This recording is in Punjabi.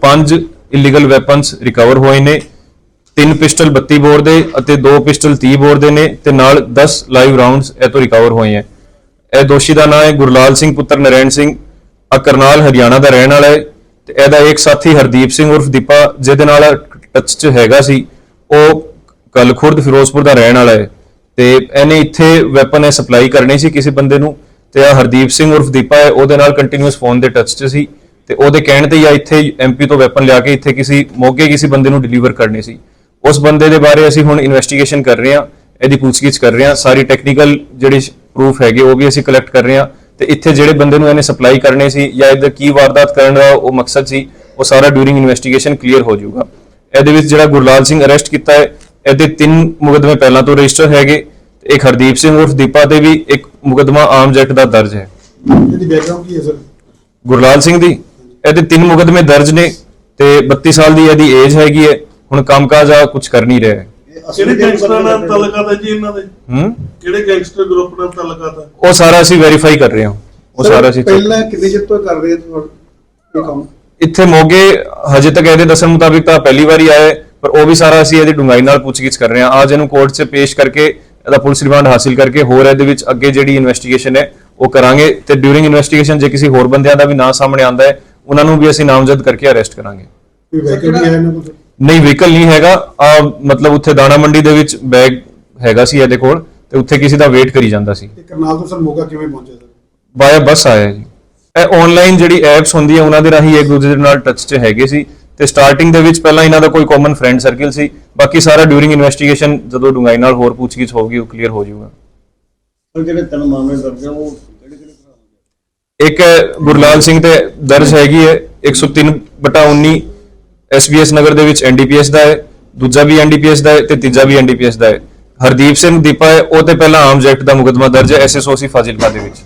ਪੰਜ ਇਲੀਗਲ ਵੈਪਨਸ ਰਿਕਵਰ ਹੋਏ ਨੇ, ਤਿੰਨ ਪਿਸਟਲ 32 ਬੋਰ ਦੇ ਅਤੇ ਦੋ ਪਿਸਟਲ 30 ਬੋਰ ਦੇ ਨੇ ਤੇ ਨਾਲ 10 ਲਾਈਵ ਰਾਉਂਡਸ ਇਹ ਤੋਂ ਰਿਕਵਰ ਹੋਏ ਹੈ। ਇਹ ਦੋਸ਼ੀ ਦਾ ਨਾਮ ਹੈ ਗੁਰਲਾਲ ਸਿੰਘ ਪੁੱਤਰ ਨਰੈਣ ਸਿੰਘ ਆ ਕਰਨਾਲ ਹਰਿਆਣਾ ਦਾ ਰਹਿਣ ਵਾਲਾ ਹੈ ਤੇ ਇਹਦਾ ਇੱਕ ਸਾਥੀ ਹਰਦੀਪ ਸਿੰਘ ਉਰਫ ਦੀਪਾ, ਜਿਹਦੇ ਨਾਲ ਟੱਚ 'ਚ ਹੈਗਾ ਸੀ, ਉਹ ਕਲਖੁਰਦ ਫਿਰੋਜ਼ਪੁਰ ਦਾ ਰਹਿਣ ਵਾਲਾ ਹੈ ਤੇ ਇਹਨੇ ਇੱਥੇ ਵੈਪਨ ਇਹ ਸਪਲਾਈ ਕਰਨੀ ਸੀ ਕਿਸੇ ਬੰਦੇ ਨੂੰ ਤੇ ਆ ਹਰਦੀਪ ਸਿੰਘ ਉਰਫ ਦੀਪਾ ਹੈ, ਉਹਦੇ ਨਾਲ ਕੰਟੀਨਿਊਸ ਫੋਨ ਦੇ ਟੱਚ 'ਚ ਸੀ। ਤੇ ਉਹਦੇ ਕਹਿਣ ਤੇ ਜਾਂ ਇੱਥੇ ਐਮਪੀ ਤੋਂ ਵੈਪਨ ਲਿਆ ਕੇ ਇੱਥੇ ਕਿਸੇ ਮੋਗੇ ਕਿਸੇ ਬੰਦੇ ਨੂੰ ਡਿਲੀਵਰ ਕਰਨੀ ਸੀ। ਉਸ ਬੰਦੇ ਦੇ ਬਾਰੇ ਅਸੀਂ ਹੁਣ ਇਨਵੈਸਟੀਗੇਸ਼ਨ ਕਰ ਰਹੇ ਹਾਂ ਇਹਦੀ ਪੁੱਛਗਿੱਛ ਕਰ ਰਹੇ ਹਾਂ ਸਾਰੀ ਟੈਕਨੀਕਲ ਜਿਹੜੀ ਪ੍ਰੂਫ ਹੈਗੇ ਉਹ ਵੀ ਅਸੀਂ ਕਲੈਕਟ ਕਰ ਰਹੇ ਹਾਂ ਤੇ ਇੱਥੇ ਜਿਹੜੇ ਬੰਦੇ ਨੂੰ ਇਹਨੇ ਸਪਲਾਈ ਕਰਨੇ ਸੀ ਜਾਂ ਇਹਦਾ ਕੀ ਵਾਰਦਾਤ ਕਰਨ ਦਾ ਉਹ ਮਕਸਦ ਸੀ ਉਹ ਸਾਰਾ ਡਿਊਰਿੰਗ ਇਨਵੈਸਟੀਗੇਸ਼ਨ ਕਲੀਅਰ ਹੋ ਜਾਊਗਾ। ਇਹਦੇ ਵਿੱਚ ਜਿਹੜਾ ਗੁਰਲਾਲ ਸਿੰਘ ਅਰੈਸਟ ਕੀਤਾ ਹੈ ਇਹਦੇ ਤਿੰਨ ਮੁਕਦਮੇ ਪਹਿਲਾਂ ਤੋਂ ਰਜਿਸਟਰ ਹੈਗੇ ਤੇ ਇੱਕ ਹਰਦੀਪ ਸਿੰਘ ਉਰਫ ਦੀਪਾ ਤੇ ਵੀ ਇੱਕ ਮੁਕਦਮਾ ਆਮ ਜੱਟ ਦਾ ਦਰਜ ਹੈ। ਇਹਦੀ ਬੈਕਗ੍ਰਾਉਂਡ ਕੀ ਹੈ ਸਰ ਗੁਰਲਾਲ ਸਿੰਘ ਦੀ? ਇਹਦੇ ਤਿੰਨ ਮੁਕਦਮੇ ਦਰਜ ਨੇ ਤੇ 32 ਸਾਲ ਦੀ ਇਹਦੀ ਏਜ ਹੈਗੀ ਹੈ। ਹੁਣ ਕੰਮਕਾਜ ਆ ਕੁਝ ਕਰ ਨਹੀਂ ਰਿਹਾ। ਹੈ ਇਹ ਅਸਲੀ ਕਿਹੜੇ ਦੇ ਗੈਂਗਸਟਰ ਨਾਲ ਬੰਦੇ ਤਾਲੁਕਾਤ ਹੈ ਜੀ ਇਹਨਾਂ ਦੇ? ਹੂੰ? ਕਿਹੜੇ ਗੈਂਗਸਟਰ ਗਰੁੱਪ ਨਾਲ ਤਾਲੁਕਾਤ ਹੈ ਉਹ ਸਾਰਾ ਅਸੀਂ ਵੈਰੀਫਾਈ ਕਰ ਰਹੇ ਹਾਂ। ਉਹ ਸਾਰਾ ਅਸੀਂ ਪਹਿਲਾਂ ਕਿੰਨੇ ਚਿਰ ਤੋਂ ਕਰ ਰਹੇ ਹੋ ਇਹ ਕੰਮ? ਇੱਥੇ ਮੋਗੇ ਹਜੇ ਤੱਕ ਇਹਦੇ ਦੱਸਣ ਮੁਤਾਬਿਕ ਤਾਂ ਪਹਿਲੀ ਵਾਰੀ ਆਇਆ ਪਰ ਉਹ ਵੀ ਸਾਰਾ ਅਸੀਂ ਇਹਦੀ ਡੂੰਘਾਈ ਨਾਲ ਪੁੱਛਗਿੱਛ ਕਰ ਰਹੇ ਹਾਂ। ਅੱਜ ਇਹਨੂੰ ਕੋਰਟ 'ਚ ਪੇਸ਼ ਕਰਕੇ ਇਹਦਾ ਪੁਲਿਸ ਰਿਮਾਂਡ ਹਾਸਿਲ ਕਰਕੇ ਹੋਰ ਇਹਦੇ ਵਿੱਚ ਅੱਗੇ ਜਿਹੜੀ ਇਨਵੈਸਟੀਗੇਸ਼ਨ ਹੈ ਉਹ ਕਰਾਂਗੇ। ਤੇ ਡਿਊਰਿੰਗ ਇਨਵੈਸਟੀਗੇਸ਼ਨ ਜੇ ਕਿਸੇ ਹੋਰ ਬੰਦਿਆਂ ਦਾ ਵੀ ਨਾਂ ਸਾਹਮਣੇ ਆਂਦਾ ਹੈ ਉਹਨਾਂ ਨੂੰ ਵੀ ਅਸੀਂ ਨਾਮਜ਼ਦ ਕਰਕੇ ਅਰੈਸਟ ਕਰਾਂਗੇ। ਕੋਈ ਵੈਕਿਊਮ ਨਹੀਂ ਹੈ ਇਹਨਾਂ ਕੋਲ? sir? ਨਹੀਂ ਵਹੀਕਲ ਨਹੀਂ ਹੈਗਾ। ਆ ਮਤਲਬ ਉੱਥੇ ਦਾਣਾ ਮੰਡੀ ਦੇ ਵਿੱਚ ਬੈਗ ਹੈਗਾ ਸੀ ਇਹਦੇ ਕੋਲ ਤੇ ਉੱਥੇ ਕਿਸੇ ਦਾ ਵੇਟ ਕਰੀ ਜਾਂਦਾ ਸੀ। ਕਰਨਾਲ ਤੋਂ ਸਰ ਮੋਗਾ ਕਿਵੇਂ ਪਹੁੰਚਿਆ ਸਰ? ਬਾਇਆ ਬੱਸ ਆਇਆ ਜੀ। ਇਹ ਆਨਲਾਈਨ ਜਿਹੜੀ ਐਪਸ ਹੁੰਦੀਆਂ ਉਹਨਾਂ ਦੇ ਰਾਹੀਂ ਇੱਕ ਦੂਜੇ ਦੇ ਨਾਲ ਟੱਚ 'ਚ ਹੈਗੇ ਸੀ ਤੇ ਸਟਾਰਟਿੰਗ ਦੇ ਵਿੱਚ ਪਹਿਲਾਂ ਇਹਨਾਂ ਦਾ ਕੋਈ ਕਾਮਨ ਫਰੈਂਡ ਸਰਕਲ ਸੀ। ਬਾਕੀ ਸਾਰਾ ਡਿਊਰਿੰਗ ਇਨਵੈਸਟੀਗੇਸ਼ਨ ਜਦੋਂ ਡੂੰਘਾਈ ਨਾਲ ਹੋਰ ਪੁੱਛਗਿੱਛ ਹੋਊਗੀ ਉਹ ਕਲੀਅਰ ਹੋ ਜਾਊਗਾ। ਸਰ ਜਿਹੜੇ ਤਿੰਨ ਮਾਮਲੇ ਦਰਜ ਆ ਉਹ ਕਿਹੜੇ ਕਿਹੜੇ ਤਰ੍ਹਾਂ ਦੇ ਇੱਕ ਗੁਰਲਾਲ ਸਿੰਘ ਤੇ ਦਰਜ ਹੈਗੀ ਹੈ 103 ਬਟਾ 19 ਐਸਬੀਐਸ ਨਗਰ ਦੇ ਵਿੱਚ ਐਨਡੀਪੀਐਸ ਦਾ ਹੈ, ਦੂਜਾ ਵੀ ਐਨਡੀਪੀਐਸ ਦਾ ਹੈ ਤੇ ਤੀਜਾ ਵੀ ਐਨਡੀਪੀਐਸ ਦਾ ਹੈ। ਹਰਦੀਪ ਸਿੰਘ ਦੀਪਾ ਹੈ, ਉਹ ਤੇ ਪਹਿਲਾਂ ਆਮ ਜੈਕਟ ਦਾ ਮੁਕਦਮਾ ਦਰਜ ਹੈ ਐਸਐਸਓਸੀ ਫਾਜ਼ਿਲਕਾ ਦੇ ਵਿੱਚ।